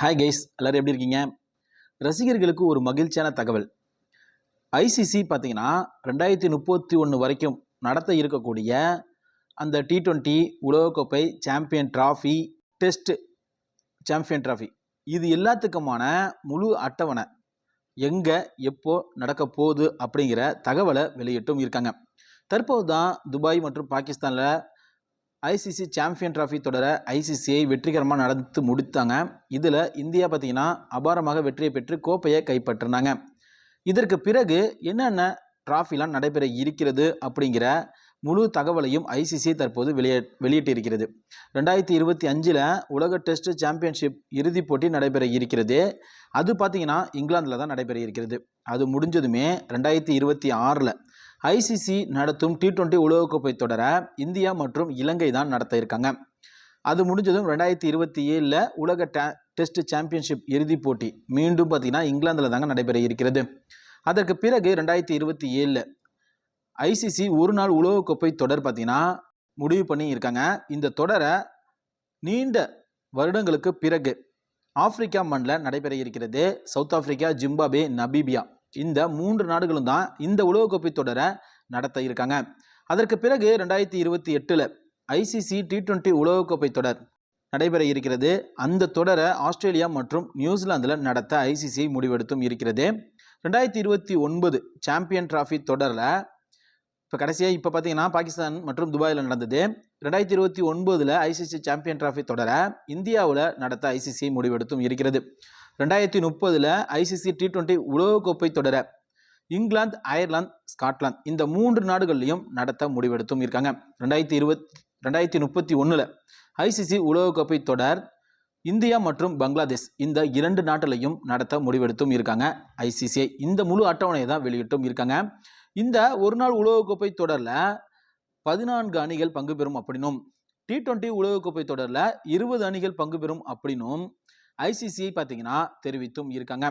Hi guys எல்லாரும் எப்படி இருக்கீங்க? ரசிகர்களுக்கு ஒரு மகிழ்ச்சியான தகவல். ஐசிசி பார்த்தீங்கன்னா ரெண்டாயிரத்தி முப்பத்தி ஒன்று வரைக்கும் நடத்த இருக்கக்கூடிய அந்த டி டுவெண்ட்டி உலகக்கோப்பை champion trophy test champion trophy இது எல்லாத்துக்குமான முழு அட்டவணை எங்கே எப்போ நடக்க போகுது அப்படிங்கிற தகவலை வெளியிட்டும் இருக்காங்க. தற்போது தான் துபாய் மற்றும் பாகிஸ்தானில் ஐசிசி சாம்பியன் டிராஃபி தொடரை ஐசிசியை வெற்றிகரமாக நடத்து முடித்தாங்க. இதில் இந்தியா பார்த்தீங்கன்னா அபாரமாக வெற்றியை பெற்று கோப்பையை கைப்பற்றினாங்க. இதற்கு பிறகு என்னென்ன டிராஃபிலாம் நடைபெற இருக்கிறது அப்படிங்கிற முழு தகவலையும் ஐசிசி தற்போது வெளியே வெளியிட்டிருக்கிறது. ரெண்டாயிரத்தி இருபத்தி அஞ்சில் உலக டெஸ்ட் சாம்பியன்ஷிப் இறுதிப் போட்டி நடைபெற இருக்கிறது. அது பார்த்தீங்கன்னா இங்கிலாந்தில் தான் நடைபெற இருக்கிறது. அது முடிஞ்சதுமே ரெண்டாயிரத்தி இருபத்தி ஆறில் ஐசிசி நடத்தும் டி டுவெண்ட்டி உலகக்கோப்பை தொடரை இந்தியா மற்றும் இலங்கை தான் நடத்த இருக்காங்க. அது முடிஞ்சதும் ரெண்டாயிரத்தி இருபத்தி ஏழில் உலக டே டெஸ்ட் சாம்பியன்ஷிப் இறுதிப் போட்டி மீண்டும் பார்த்தீங்கன்னா இங்கிலாந்தில் தாங்க நடைபெற இருக்கிறது. அதற்கு பிறகு ரெண்டாயிரத்தி இருபத்தி ஏழில் ஐசிசி ஒரு நாள் உலகக்கோப்பை தொடர் பார்த்தீங்கன்னா முடிவு பண்ணி இருக்காங்க. இந்த தொடரை நீண்ட வருடங்களுக்கு பிறகு ஆப்பிரிக்கா மண்ணில் நடைபெற இருக்கிறது. South Africa Zimbabwe Namibia. இந்த மூன்று நாடுகளும் தான் இந்த உலகக்கோப்பை தொடரை நடத்த இருக்காங்க. அதற்கு பிறகு ரெண்டாயிரத்தி இருபத்தி எட்டில் ஐசிசி டி டுவெண்ட்டி உலகக்கோப்பை தொடர் நடைபெற இருக்கிறது. அந்த தொடரை ஆஸ்திரேலியா மற்றும் நியூசிலாந்தில் நடத்த ஐசிசி முடிவெடுத்தும் இருக்கிறது. ரெண்டாயிரத்தி இருபத்தி ஒன்பது சாம்பியன் டிராஃபி தொடரில் இப்போ கடைசியாக இப்போ பார்த்தீங்கன்னா பாகிஸ்தான் மற்றும் துபாயில் நடந்தது. ரெண்டாயிரத்தி இருபத்தி ஒன்பதில் ஐசிசி சாம்பியன் டிராஃபி தொடரை இந்தியாவில் நடத்த ஐசிசி முடிவெடுத்தும் இருக்கிறது. ரெண்டாயிரத்தி முப்பதில் ஐசிசி டி டுவெண்ட்டி உலகக்கோப்பை தொடரை இங்கிலாந்து அயர்லாந்து ஸ்காட்லாந்து இந்த மூன்று நாடுகள்லையும் நடத்த முடிவெடுத்தும் இருக்காங்க. ரெண்டாயிரத்தி இருபத் ரெண்டாயிரத்தி முப்பத்தி ஒன்றில் ஐசிசி உலகக்கோப்பை தொடர் இந்தியா மற்றும் பங்களாதேஷ் இந்த இரண்டு நாட்டிலையும் நடத்த முடிவெடுத்தும் இருக்காங்க. ஐசிசிஐ இந்த முழு அட்டவணையை தான் வெளியிட்டும் இருக்காங்க. இந்த ஒரு நாள் உலகக்கோப்பை தொடரில் பதினான்கு அணிகள் பங்கு பெறும் அப்படின்னும் டி டுவெண்ட்டி உலகக்கோப்பை தொடரில் இருபது அணிகள் பங்கு பெறும் அப்படின்னும் ஐசிசிஐ பார்த்தீங்கன்னா தெரிவித்தும் இருக்காங்க.